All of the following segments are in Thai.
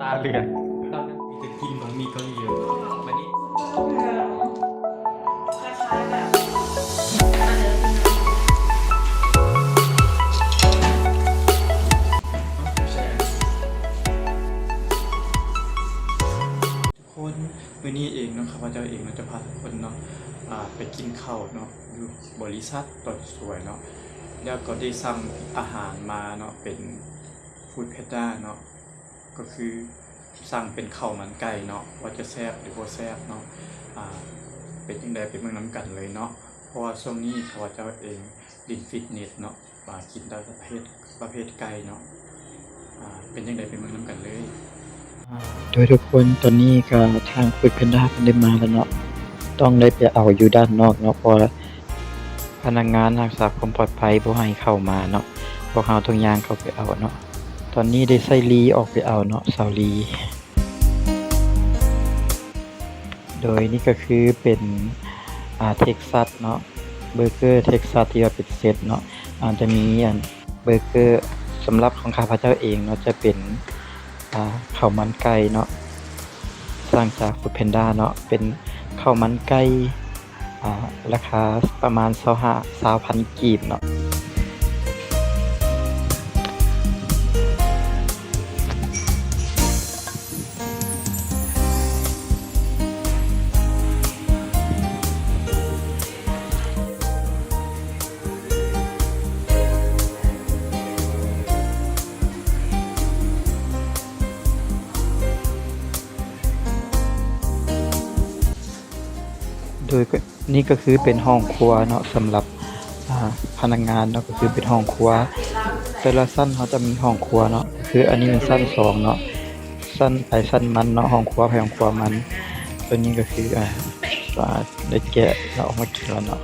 ตาเหลือกตอนนั้นมีแต่กินของมีเกาหลีอยู่มานี่คล้ายๆแบบคนวันนี้เองเนาะข้าพเจ้าเองเราจะพาทุกคนเนาะอ่าไปกินข้าวเนาะอยู่บริษัทตอนสวยเนาะแล้วก็ได้สั่งอาหารมาเนาะเป็น ฟู้ดเพด้าเนาะก็คือสั่งเป็นข้าวมันไก่เนาะว่าจะแซ่บหรือบ่าแซ่บเนาะอ่าเป็นยังไงเป็นเมืองน้ำกันเลยเนาะเพราะว่าช่วงนี้ข้าเจ้าเองดินฟิตเนสเนาะมากินได้ประเภทประเภทไก่เนาะอ่าเป็นยังไงเป็นเมืองน้ำกันเลยโดยทุกคนตอนนี้ก็ทางฝึกเพนด้ากันได้มาแล้วเนาะต้องได้ไปเอาอยู่ด้านนอกเนาะเพราะพนักงานรักษาความปลอดภัยบ่ให้เข้ามาเนาะพวกเราต้องย่างเขาไปเอาเนาะ อนนี้ได้ใส่ลีออกไปเอาเนาะสาวลี โดยนี่ก็คือเป็นอ่าเท็กซัสเนาะเบอร์เกอร์เท็กซัสที่ว่าเป็นเซตเนาะอาจจะมีอันเบอร์เกอร์สำหรับของข้าพเจ้าเองเนาะจะเป็นอ่าข้าวมันไก่เนาะสร้างจากฟูดเพนด้าเนาะเป็นข้าวมันไก่อ่าราคาประมาณ25,000กีบเนาะ โดยก็นี่ก็คือเป็นห้องครัวเนาะสำหรับอ่าพนักงานเนาะก็คือเป็นห้องครัว แต่ละสั้นเขาจะมีห้องครัวเนาะคืออันนี้เป็นสั้นสองเนาะสั้นไปสั้นมันเนาะห้องครัวไปห้องครัวมัน ตัวนี้ก็คืออ่าว่าได้แกะเราออกมากินแล้วเนาะ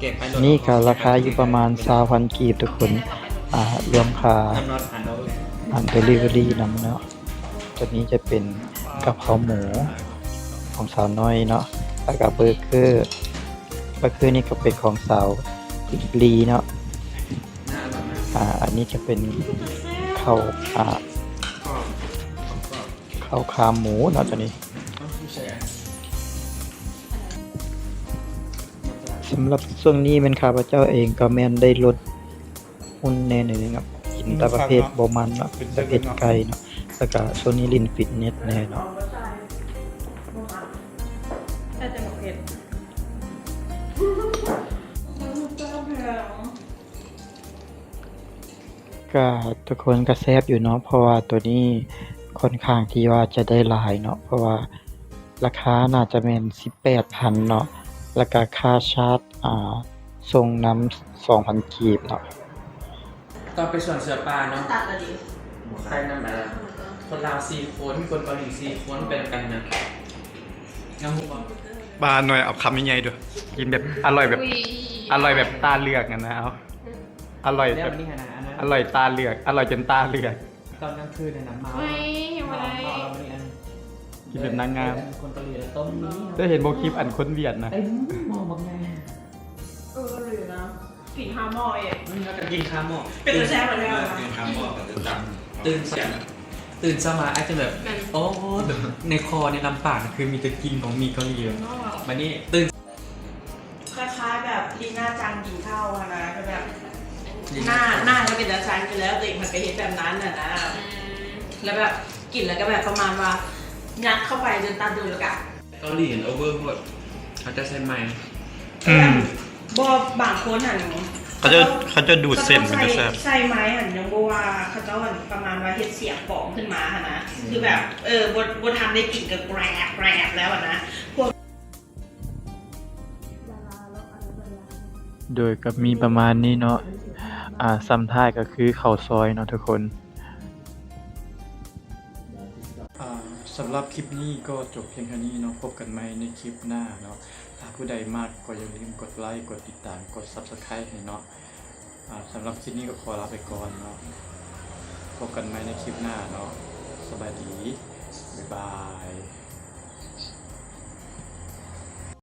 เก็บไปโดนี่ก็ราคาอยู่ประมาณ20,000กีบทุกคนอ่ารวมค่าทำนอตหันเอาอันเดลิเวอรี่นำเนาะตัวนี้จะเป็นกะเพราหมู ของสาวน้อยเนาะแล้วก็เบอร์เกอร์เบอร์เกอร์นี่ก็เป็นของสาวลีเนาะอ่าอันนี้จะเป็นข้าวอ่าข้าวขาหมูเนาะตัวนี้สำหรับช่วงนี้เป็นข้าพเจ้าเองก็แมนได้ลดหุ่นแน่หนึ่งครับกินแต่ประเภทบอมันเนาะประเภทไก่เนาะแล้วก็ช่วงนี้ลินฟิตเนสแน่เนาะ ก็ทุกคนก็แซบอยู่เนาะเพราะว่าตัวนี้ค่อนข้างที่ว่าจะได้หลายเนาะเพราะว่าราคาน่าจะเป็น18,000เนาะแล้วก็ค่าชาร์จอ่าส่งน้ำ2,000กีบเนาะตอนไปสวนเสือปลาเนาะตัดละดิใครนั่นมาคนลาวสี่คนคนเกาหลีสี่คนเป็นกันนะงั้นผมบอกบาหน่อยเอาคำยังไงดูกินแบบอร่อยแบบ อร่อยแบบตาเลือกกันนะเอาอร่อยแล้วแบบวันนี้ขนาดนั้นอร่อยตาเลือก อร่อยจนตาเลือก ตอนกลางคืนเนี่ยนะเมาไม่ยังไงเมาแล้ววันนี้อันกินแบบนางงาม คนเกาหลีแล้วต้มนี้ได้เห็นโบคลิปอันคนเวียดนะเต็มมองบางไงเออก็เลยนะกลิ่นฮาร์มอยอะ มันก็กินข้าวหม้อเป็นตัวแซ่บเหมือนกันนะตื่นสายตื่นสมาอาจจะแบบโอ้โหแบบในคอในลำปากคือมีแต่กลินของมีเกาหลีวันนี้ตื่น หน้าหน้าก็เป็นตาชันอยู่แล้วแต่มันก็เห็นแบบนั้นน่ะนะแล้วแบบกลิ่นแล้วก็แบบประมาณว่ายัดเข้าไปจนตาดูแล้วกันเกาหลีโอเวอร์หมดเขาจะใช้ไม้อืม บอบางคนหันเขาจะเขาจะดูดเส้นมันจะแซ่บใช่ไหมหันยังบว่าเขาเจ้าหันประมาณว่าเฮ็ดเสียงปองขึ้นมาหันนะคือแบบเออบนบนทำได้กลิ่นกับแกรบแกรบแล้วอะนะพวก โดยก็มีประมาณนี้เนาะ อ่าซ้ำท้ายก็คือข้าวซอยเนาะทุกคนสำหรับคลิปนี้ก็จบเพียงแค่นี้เนาะพบกันใหม่ในคลิปหน้าเนาะถ้าผู้ใดมากก็อย่าลืมกดไลค์กดติดตามกด subscribe ให้เนาะสำหรับคลิปนี้ก็ขอลาไปก่อนเนาะพบกันใหม่ในคลิปหน้าเนาะสบายดี บ๊ายบาย